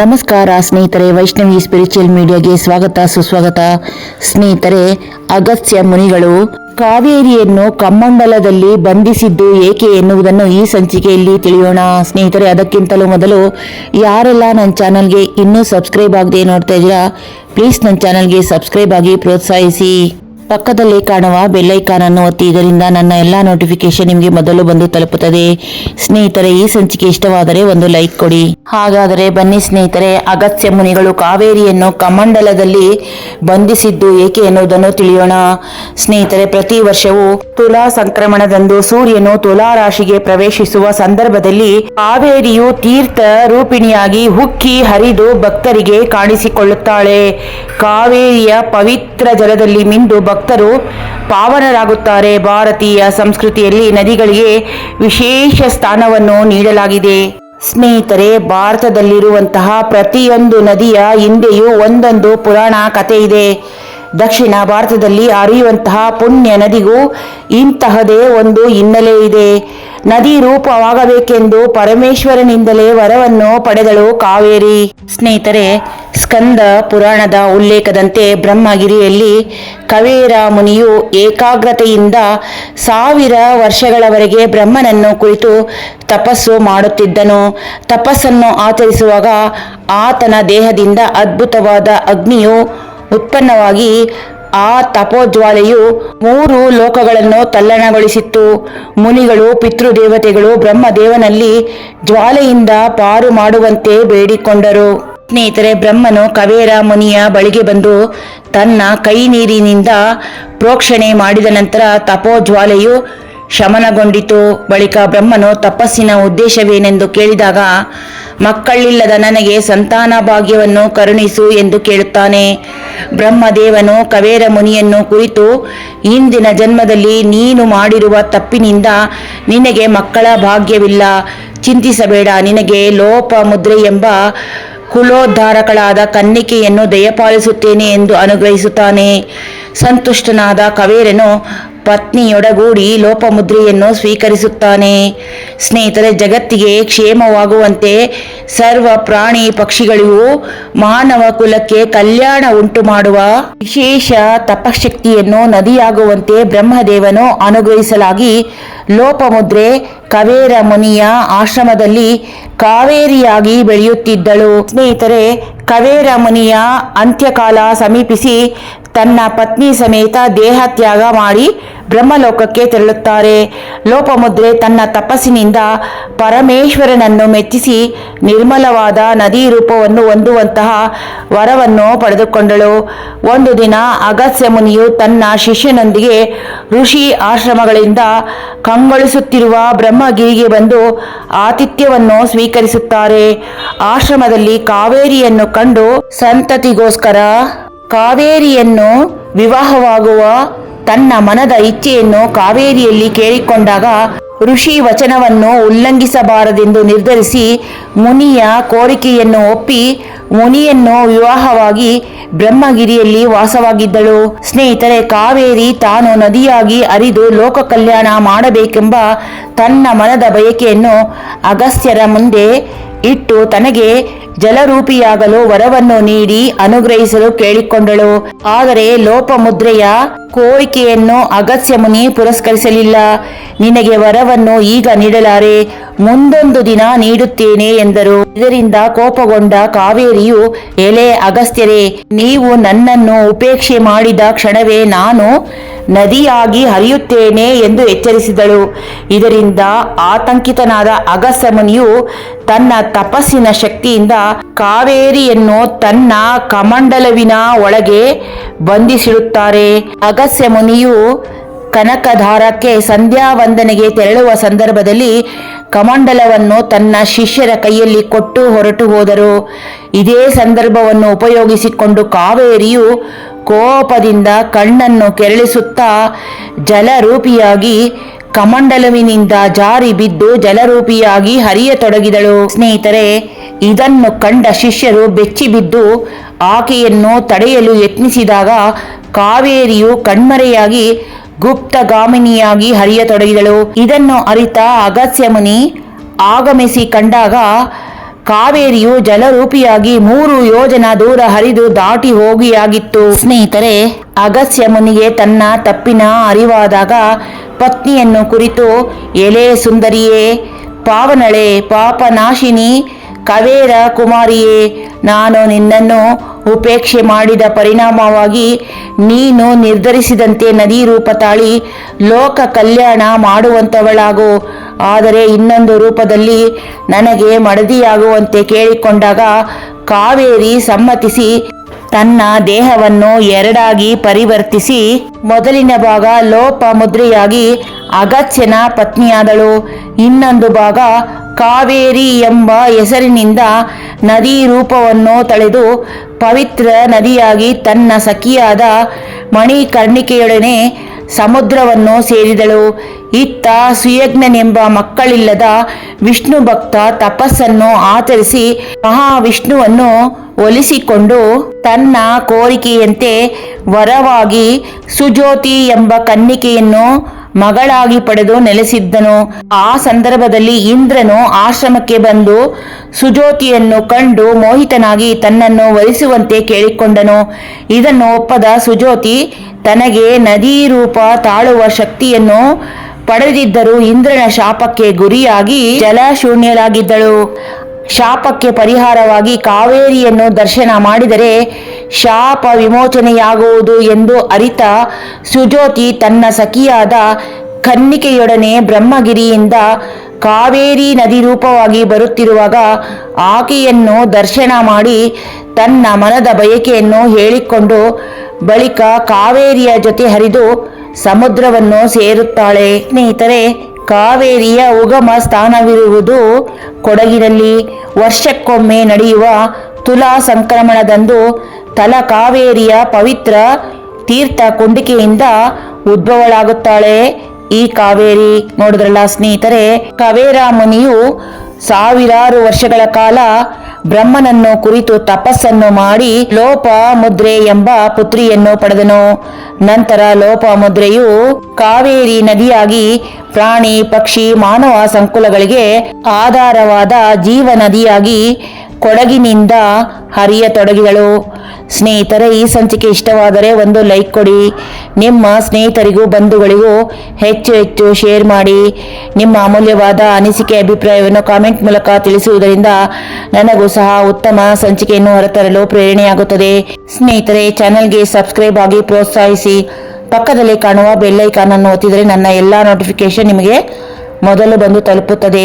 ನಮಸ್ಕಾರ, ಸ್ನೇಹಿತರೆ. ವೈಷ್ಣವಿ ಸ್ಪಿರಿಚುವಲ್ ಮೀಡಿಯಾಗೆ ಸ್ವಾಗತ, ಸುಸ್ವಾಗತ. ಸ್ನೇಹಿತರೆ, ಅಗಸ್ತ್ಯ ಮುನಿಗಳು ಕಾವೇರಿಯನ್ನು ಕಮ್ಮಂಡಲದಲ್ಲಿ ಬಂಧಿಸಿದ್ದು ಏಕೆ ಎನ್ನುವುದನ್ನು ಈ ಸಂಚಿಕೆಯಲ್ಲಿ ತಿಳಿಯೋಣ. ಸ್ನೇಹಿತರೆ, ಅದಕ್ಕಿಂತಲೂ ಮೊದಲು ಯಾರೆಲ್ಲ ನನ್ನ ಚಾನಲ್ಗೆ ಇನ್ನೂ ಸಬ್ಸ್ಕ್ರೈಬ್ ಆಗದೆ ನೋಡ್ತಾ ಇದ್ದೀರಾ ಪ್ಲೀಸ್ ನನ್ನ ಚಾನಲ್ಗೆ ಸಬ್ಸ್ಕ್ರೈಬ್ ಆಗಿ ಪ್ರೋತ್ಸಾಹಿಸಿ. ಪಕ್ಕದಲ್ಲಿ ಕಾಣುವ ಬೆಲ್ಲೈಕಾನ್ ಅನ್ನು ಒತ್ತಿ, ಇದರಿಂದ ನನ್ನ ಎಲ್ಲ ನೋಟಿಫಿಕೇಶನ್ ನಿಮಗೆ ಮೊದಲು ಬಂದು ತಲುಪುತ್ತದೆ. ಸ್ನೇಹಿತರೆ, ಈ ಸಂಚಿಕೆ ಇಷ್ಟವಾದರೆ ಒಂದು ಲೈಕ್ ಕೊಡಿ. ಹಾಗಾದರೆ ಬನ್ನಿ ಸ್ನೇಹಿತರೆ, ಅಗತ್ಯ ಮುನಿಗಳು ಕಾವೇರಿಯನ್ನು ಕಮಂಡಲದಲ್ಲಿ ಬಂಧಿಸಿದ್ದು ಏಕೆ ಎನ್ನುವುದನ್ನು ತಿಳಿಯೋಣ. ಸ್ನೇಹಿತರೆ, ಪ್ರತಿ ವರ್ಷವೂ ತುಲಾ ಸಂಕ್ರಮಣದಂದು ಸೂರ್ಯನು ತುಲಾ ರಾಶಿಗೆ ಪ್ರವೇಶಿಸುವ ಸಂದರ್ಭದಲ್ಲಿ ಕಾವೇರಿಯು ತೀರ್ಥ ರೂಪಿಣಿಯಾಗಿ ಹುಕ್ಕಿ ಹರಿದು ಭಕ್ತರಿಗೆ ಕಾಣಿಸಿಕೊಳ್ಳುತ್ತಾಳೆ. ಕಾವೇರಿಯ ಪವಿತ್ರ ಜಲದಲ್ಲಿ ಮಿಂದು ಭಕ್ತರು ಪಾವನರಾಗುತ್ತಾರೆ. ಭಾರತೀಯ ಸಂಸ್ಕೃತಿಯಲ್ಲಿ ನದಿಗಳಿಗೆ ವಿಶೇಷ ಸ್ಥಾನವನ್ನು ನೀಡಲಾಗಿದೆ. ಸ್ನೇಹಿತರೆ, ಭಾರತದಲ್ಲಿರುವಂತಹ ಪ್ರತಿಯೊಂದು ನದಿಯ ಹಿಂದೆಯೂ ಒಂದೊಂದು ಪುರಾಣ ಕಥೆ ಇದೆ ದಕ್ಷಿಣ ಭಾರತದಲ್ಲಿ ಹರಿಯುವಂತಹ ಪುಣ್ಯ ನದಿಗೂ ಇಂತಹದೇ ಒಂದು ಹಿನ್ನೆಲೆ ಇದೆ. ನದಿ ರೂಪವಾಗಬೇಕೆಂದು ಪರಮೇಶ್ವರನಿಂದಲೇ ವರವನ್ನು ಪಡೆದಳು ಕಾವೇರಿ. ಸ್ನೇಹಿತರೆ, ಸ್ಕಂದ ಪುರಾಣದ ಉಲ್ಲೇಖದಂತೆ ಬ್ರಹ್ಮಗಿರಿಯಲ್ಲಿ ಕವೇರ ಮುನಿಯು ಏಕಾಗ್ರತೆಯಿಂದ ಸಾವಿರ ವರ್ಷಗಳವರೆಗೆ ಬ್ರಹ್ಮನನ್ನು ಕುರಿತು ತಪಸ್ಸು ಮಾಡುತ್ತಿದ್ದನು. ತಪಸ್ಸನ್ನು ಆಚರಿಸುವಾಗ ಆತನ ದೇಹದಿಂದ ಅದ್ಭುತವಾದ ಅಗ್ನಿಯು ಉತ್ಪನ್ನವಾಗಿ ಆ ತಪೋಜ್ವಾಲೆಯು ಮೂರು ಲೋಕಗಳನ್ನು ತಲ್ಲಣಗೊಳಿಸಿತ್ತು. ಮುನಿಗಳು, ಪಿತೃದೇವತೆಗಳು ಬ್ರಹ್ಮದೇವನಲ್ಲಿ ಜ್ವಾಲೆಯಿಂದ ಪಾರು ಮಾಡುವಂತೆ ಬೇಡಿಕೊಂಡರು. ಸ್ನೇಹಿತರೆ, ಬ್ರಹ್ಮನು ಕವೇರ ಮುನಿಯ ಬಳಿಗೆ ಬಂದು ತನ್ನ ಕೈ ನೀರಿನಿಂದ ಪ್ರೋಕ್ಷಣೆ ಮಾಡಿದ ನಂತರ ತಪೋಜ್ವಾಲೆಯು ಶಮನಗೊಂಡಿತು. ಬಳಿಕ ಬ್ರಹ್ಮನು ತಪಸ್ಸಿನ ಉದ್ದೇಶವೇನೆಂದು ಕೇಳಿದಾಗ, ಮಕ್ಕಳಿಲ್ಲದ ನನಗೆ ಸಂತಾನ ಭಾಗ್ಯವನ್ನು ಕರುಣಿಸು ಎಂದು ಕೇಳುತ್ತಾನೆ. ಬ್ರಹ್ಮದೇವನು ಕವೇರ ಮುನಿಯನ್ನು ಕುರಿತು, ಇಂದಿನ ಜನ್ಮದಲ್ಲಿ ನೀನು ಮಾಡಿರುವ ತಪ್ಪಿನಿಂದ ನಿನಗೆ ಮಕ್ಕಳ ಭಾಗ್ಯವಿಲ್ಲ. ಚಿಂತಿಸಬೇಡ, ನಿನಗೆ ಲೋಪ ಮುದ್ರೆ ಎಂಬ ಕುಲೋದ್ಧಾರಕಳಾದ ಕನ್ನಿಕೆಯನ್ನು ದಯಪಾಲಿಸುತ್ತೇನೆ ಎಂದು ಅನುಗ್ರಹಿಸುತ್ತಾನೆ. ಸಂತುಷ್ಟನಾದ ಕವೇರನು ಪತ್ನಿಯೊಡಗೂಡಿ ಲೋಪಮುದ್ರೆಯನ್ನು ಸ್ವೀಕರಿಸುತ್ತಾನೆ. ಸ್ನೇಹಿತರೆ, ಜಗತ್ತಿಗೆ ಕ್ಷೇಮವಾಗುವಂತೆ ಸರ್ವ ಪ್ರಾಣಿ ಪಕ್ಷಿಗಳಿಗೂ ಮಾನವ ಕುಲಕ್ಕೆ ಕಲ್ಯಾಣ ಉಂಟು ಮಾಡುವ ವಿಶೇಷ ತಪಶಕ್ತಿಯನ್ನು ನದಿಯಾಗುವಂತೆ ಬ್ರಹ್ಮದೇವನು ಅನುಗ್ರಹಿಸಲಾಗಿ ಲೋಪಮುದ್ರೆ ಕವೇರ ಮುನಿಯ ಆಶ್ರಮದಲ್ಲಿ ಕಾವೇರಿಯಾಗಿ ಬೆಳೆಯುತ್ತಿದ್ದಳು. ಸ್ನೇಹಿತರೆ, ಕವೇರ ಮುನಿಯ ಅಂತ್ಯಕಾಲ ಸಮೀಪಿಸಿ ತನ್ನ ಪತ್ನಿ ಸಮೇತ ದೇಹ ತ್ಯಾಗ ಮಾಡಿ ಬ್ರಹ್ಮಲೋಕಕ್ಕೆ ತೆರಳುತ್ತಾರೆ. ಲೋಪಮುದ್ರೆ ತನ್ನ ತಪಸ್ಸಿನಿಂದ ಪರಮೇಶ್ವರನನ್ನು ಮೆಚ್ಚಿಸಿ ನಿರ್ಮಲವಾದ ನದಿ ರೂಪವನ್ನು ಹೊಂದುವಂತಹ ವರವನ್ನು ಪಡೆದುಕೊಂಡಳು. ಒಂದು ದಿನ ಅಗಸ್ತ್ಯ ಮುನಿಯು ತನ್ನ ಶಿಷ್ಯನೊಂದಿಗೆ ಋಷಿ ಆಶ್ರಮಗಳಿಂದ ಕಂಗೊಳಿಸುತ್ತಿರುವ ಬ್ರಹ್ಮಗಿರಿಗೆ ಬಂದು ಆತಿಥ್ಯವನ್ನು ಸ್ವೀಕರಿಸುತ್ತಾರೆ. ಆಶ್ರಮದಲ್ಲಿ ಕಾವೇರಿಯನ್ನು ಕಂಡು ಸಂತತಿಗೋಸ್ಕರ ಕಾವೇರಿಯನ್ನು ವಿವಾಹವಾಗುವ ತನ್ನ ಮನದ ಇಚ್ಛೆಯನ್ನು ಕಾವೇರಿಯಲ್ಲಿ ಕೇಳಿಕೊಂಡಾಗ ಋಷಿ ವಚನವನ್ನು ಉಲ್ಲಂಘಿಸಬಾರದೆಂದು ನಿರ್ಧರಿಸಿ ಮುನಿಯ ಕೋರಿಕೆಯನ್ನು ಒಪ್ಪಿ ಮುನಿಯನ್ನು ವಿವಾಹವಾಗಿ ಬ್ರಹ್ಮಗಿರಿಯಲ್ಲಿ ವಾಸವಾಗಿದ್ದಳು. ಸ್ನೇಹಿತರೆ, ಕಾವೇರಿ ತಾನು ನದಿಯಾಗಿ ಅರಿದು ಲೋಕ ಕಲ್ಯಾಣ ಮಾಡಬೇಕೆಂಬ ತನ್ನ ಮನದ ಬಯಕೆಯನ್ನು ಅಗಸ್ತ್ಯರ ಮುಂದೆ ಇಟ್ಟು ತನಗೆ ಜಲರೂಪಿಯಾಗಲು ವರವನ್ನು ನೀಡಿ ಅನುಗ್ರಹಿಸಲು ಕೇಳಿಕೊಂಡಳು. ಆದರೆ ಲೋಪಮುದ್ರೆಯ ಕೋರಿಕೆಯನ್ನು ಅಗತ್ಯ ಮುನಿ ಪುರಸ್ಕರಿಸಲಿಲ್ಲ. ನಿನಗೆ ವರವನ್ನು ಈಗ ನೀಡಲಾರೆ. ಮುಂದೊಂದು ದಿನ ನೀಡುತ್ತೇನೆ ಎಂದರು. ಇದರಿಂದ ಕೋಪಗೊಂಡ ಕಾವೇರಿಯು, ಎಲೆ ಅಗಸ್ತ್ಯರೇ, ನೀವು ನನ್ನನ್ನು ಉಪೇಕ್ಷೆ ಮಾಡಿದ ಕ್ಷಣವೇ ನಾನು ನದಿಯಾಗಿ ಹರಿಯುತ್ತೇನೆ ಎಂದು ಎಚ್ಚರಿಸಿದಳು. ಇದರಿಂದ ಆತಂಕಿತನಾದ ಅಗಸ್ತ್ಯ ಮುನಿಯು ತನ್ನ ತಪಸ್ಸಿನ ಶಕ್ತಿಯಿಂದ ಕಾವೇರಿಯನ್ನು ತನ್ನ ಕಮಂಡಲವಿನ ಒಳಗೆ ಬಂಧಿಸಿರುತ್ತಾರೆ. ಅಗಸ್ತ್ಯ ಮುನಿಯು ಕನಕಧಾರಕ್ಕೆ ಸಂಧ್ಯಾ ವಂದನೆಗೆ ತೆರಳುವ ಸಂದರ್ಭದಲ್ಲಿ ಕಮಂಡಲವನ್ನು ತನ್ನ ಶಿಷ್ಯರ ಕೈಯಲ್ಲಿ ಕೊಟ್ಟು ಹೊರಟು ಹೋದರು. ಇದೇ ಸಂದರ್ಭವನ್ನು ಉಪಯೋಗಿಸಿಕೊಂಡು ಕಾವೇರಿಯು ಕೋಪದಿಂದ ಕಣ್ಣನ್ನು ಕೆರಳಿಸುತ್ತಾ ಜಲರೂಪಿಯಾಗಿ ಕಮಂಡಲವಿನಿಂದ ಜಾರಿ ಬಿದ್ದು ಜಲರೂಪಿಯಾಗಿ ಹರಿಯತೊಡಗಿದಳು. ಸ್ನೇಹಿತರೆ, ಇದನ್ನು ಕಂಡ ಶಿಷ್ಯರು ಬೆಚ್ಚಿ ಬಿದ್ದು ಆಕೆಯನ್ನು ತಡೆಯಲು ಯತ್ನಿಸಿದಾಗ ಕಾವೇರಿಯು ಕಣ್ಮರೆಯಾಗಿ ಗುಪ್ತಗಾಮಿನಿಯಾಗಿ ಹರಿಯತೊಡಗಿದಳು. ಇದನ್ನು ಅರಿತ ಅಗಸ್ಯ ಮುನಿ ಆಗಮಿಸಿ ಕಂಡಾಗ ಕಾವೇರಿಯು ಜಲರೂಪಿಯಾಗಿ ಮೂರು ಯೋಜನ ದೂರ ಹರಿದು ದಾಟಿ ಹೋಗಿಯಾಗಿತ್ತು. ಸ್ನೇಹಿತರೆ ಅಗಸ್ಯ ಮುನಿಗೆ ತನ್ನ ತಪ್ಪಿನ ಅರಿವಾದಾಗ ಪತ್ನಿಯನ್ನು ಕುರಿತು, ಎಲೆ ಸುಂದರಿಯೇ, ಪಾವನಳೆ, ಪಾಪನಾಶಿನಿ ಕವೇರ ಕುಮಾರಿಯೇ, ನಾನು ನಿನ್ನನ್ನು ಉಪೇಕ್ಷೆ ಮಾಡಿದ ಪರಿಣಾಮವಾಗಿ ನೀನು ನಿರ್ಧರಿಸಿದಂತೆ ನದಿ ರೂಪ ತಾಳಿ ಲೋಕ ಕಲ್ಯಾಣ ಮಾಡುವಂಥವಳಾಗು ಆದರೆ ಇನ್ನೊಂದು ರೂಪದಲ್ಲಿ ನನಗೆ ಮಡದಿಯಾಗುವಂತೆ ಕೇಳಿಕೊಂಡಾಗ ಕಾವೇರಿ ಸಮ್ಮತಿಸಿ ತನ್ನ ದೇಹವನ್ನು ಎರಡಾಗಿ ಪರಿವರ್ತಿಸಿ ಮೊದಲಿನ ಭಾಗ ಲೋಪ ಮುದ್ರೆಯಾಗಿ ಅಗತ್ಯನ ಪತ್ನಿಯಾದಳು. ಇನ್ನೊಂದು ಭಾಗ ಕಾವೇರಿ ಎಂಬ ಹೆಸರಿನಿಂದ ನದಿ ರೂಪವನ್ನು ತಳೆದು ಪವಿತ್ರ ನದಿಯಾಗಿ ತನ್ನ ಸಖಿಯಾದ ಮಣಿಕರ್ಣಿಕೆಯೊಡನೆ ಸಮುದ್ರವನ್ನು ಸೇರಿದಳು. ಇತ್ತ ಸುಯಜ್ಞನೆಂಬ ಮಕ್ಕಳಿಲ್ಲದ ವಿಷ್ಣು ಭಕ್ತ ತಪಸ್ಸನ್ನು ಆಚರಿಸಿ ಮಹಾವಿಷ್ಣುವನ್ನು ಒಲಿಸಿಕೊಂಡು ತನ್ನ ಕೋರಿಕೆಯಂತೆ ವರವಾಗಿ ಸುಜ್ಯೋತಿ ಎಂಬ ಕನ್ನಿಕೆಯನ್ನು ಮಗಳಾಗಿ ಪಡೆದು ನೆಲೆಸಿದ್ದನು. ಆ ಸಂದರ್ಭದಲ್ಲಿ ಇಂದ್ರನು ಆಶ್ರಮಕ್ಕೆ ಬಂದು ಸುಜೋತಿಯನ್ನು ಕಂಡು ಮೋಹಿತನಾಗಿ ತನ್ನನ್ನು ವರಿಸುವಂತೆ ಕೇಳಿಕೊಂಡನು. ಇದನ್ನು ಒಪ್ಪದ ಸುಜೋತಿ, ತನಗೆ ನದಿ ರೂಪ ತಾಳುವ ಶಕ್ತಿಯನ್ನು ಪಡೆದಿದ್ದರೂ ಇಂದ್ರನ ಶಾಪಕ್ಕೆ ಗುರಿಯಾಗಿ ಜಲಶೂನ್ಯಳಾಗಿದ್ದಳು. ಶಾಪಕ್ಕೆ ಪರಿಹಾರವಾಗಿ ಕಾವೇರಿಯನ್ನು ದರ್ಶನ ಮಾಡಿದರೆ ಶಾಪ ವಿಮೋಚನೆಯಾಗುವುದು ಎಂದು ಅರಿತ ಸುಜ್ಯೋತಿ ತನ್ನ ಸಖಿಯಾದ ಕನ್ನಿಕೆಯೊಡನೆ ಬ್ರಹ್ಮಗಿರಿಯಿಂದ ಕಾವೇರಿ ನದಿ ರೂಪವಾಗಿ ಬರುತ್ತಿರುವಾಗ ಆಕೆಯನ್ನು ದರ್ಶನ ಮಾಡಿ ತನ್ನ ಮನದ ಬಯಕೆಯನ್ನು ಹೇಳಿಕೊಂಡು ಬಳಿಕ ಕಾವೇರಿಯ ಜೊತೆ ಹರಿದು ಸಮುದ್ರವನ್ನು ಸೇರುತ್ತಾಳೆ. ಸ್ನೇಹಿತರೆ ಕಾವೇರಿಯ ಉಗಮ ಸ್ಥಾನವಿರುವುದು ಕೊಡಗಿನಲ್ಲಿ ವರ್ಷಕ್ಕೊಮ್ಮೆ ನಡೆಯುವ ತುಲಾ ಸಂಕ್ರಮಣದಂದು ತಲ ಕಾವೇರಿಯ ಪವಿತ್ರ ತೀರ್ಥ ಕುಂಡಿಕೆಯಿಂದ ಉದ್ಭವಳಾಗುತ್ತಾಳೆ ಈ ಕಾವೇರಿ. ನೋಡಿದ್ರಲ್ಲ ಸ್ನೇಹಿತರೆ ಕವೇರ ಮುನಿಯು ಸಾವಿರಾರು ವರ್ಷಗಳ ಕಾಲ ಬ್ರಹ್ಮನನ್ನು ಕುರಿತು ತಪಸ್ಸನ್ನು ಮಾಡಿ ಲೋಪ ಮುದ್ರೆ ಎಂಬ ಪುತ್ರಿಯನ್ನು ಪಡೆದನು. ನಂತರ ಲೋಪ ಮುದ್ರೆಯು ಕಾವೇರಿ ನದಿಯಾಗಿ ಪ್ರಾಣಿ, ಪಕ್ಷಿ, ಮಾನವ ಸಂಕುಲಗಳಿಗೆ ಆಧಾರವಾದ ಜೀವ ನದಿಯಾಗಿ ಕೊಡಗಿನಿಂದ ಹರಿಯ ತೊಡಗಿದಳು ಸ್ನೇಹಿತರೆ, ಈ ಸಂಚಿಕೆ ಇಷ್ಟವಾದರೆ ಒಂದು ಲೈಕ್ ಕೊಡಿ. ನಿಮ್ಮ ಸ್ನೇಹಿತರಿಗೂ, ಬಂಧುಗಳಿಗೂ ಹೆಚ್ಚು ಹೆಚ್ಚು ಶೇರ್ ಮಾಡಿ. ನಿಮ್ಮ ಅಮೂಲ್ಯವಾದ ಅನಿಸಿಕೆ ಅಭಿಪ್ರಾಯವನ್ನು ಕಾಮೆಂಟ್ ಮೂಲಕ ತಿಳಿಸುವುದರಿಂದ ನನಗೂ ಸಹ ಉತ್ತಮ ಸಂಚಿಕೆಯನ್ನು ಹೊರತರಲು ಪ್ರೇರಣೆಯಾಗುತ್ತದೆ. ಸ್ನೇಹಿತರೆ, ಚಾನೆಲ್ಗೆ ಸಬ್ಸ್ಕ್ರೈಬ್ ಆಗಿ ಪ್ರೋತ್ಸಾಹಿಸಿ. ಪಕ್ಕದಲ್ಲಿ ಕಾಣುವ ಬೆಲ್ಲೈಕಾನ್ ಅನ್ನು ಒತ್ತಿದರೆ ನನ್ನ ಎಲ್ಲ ನೋಟಿಫಿಕೇಶನ್ ನಿಮಗೆ ಮೊದಲು ಬಂದು ತಲುಪುತ್ತದೆ.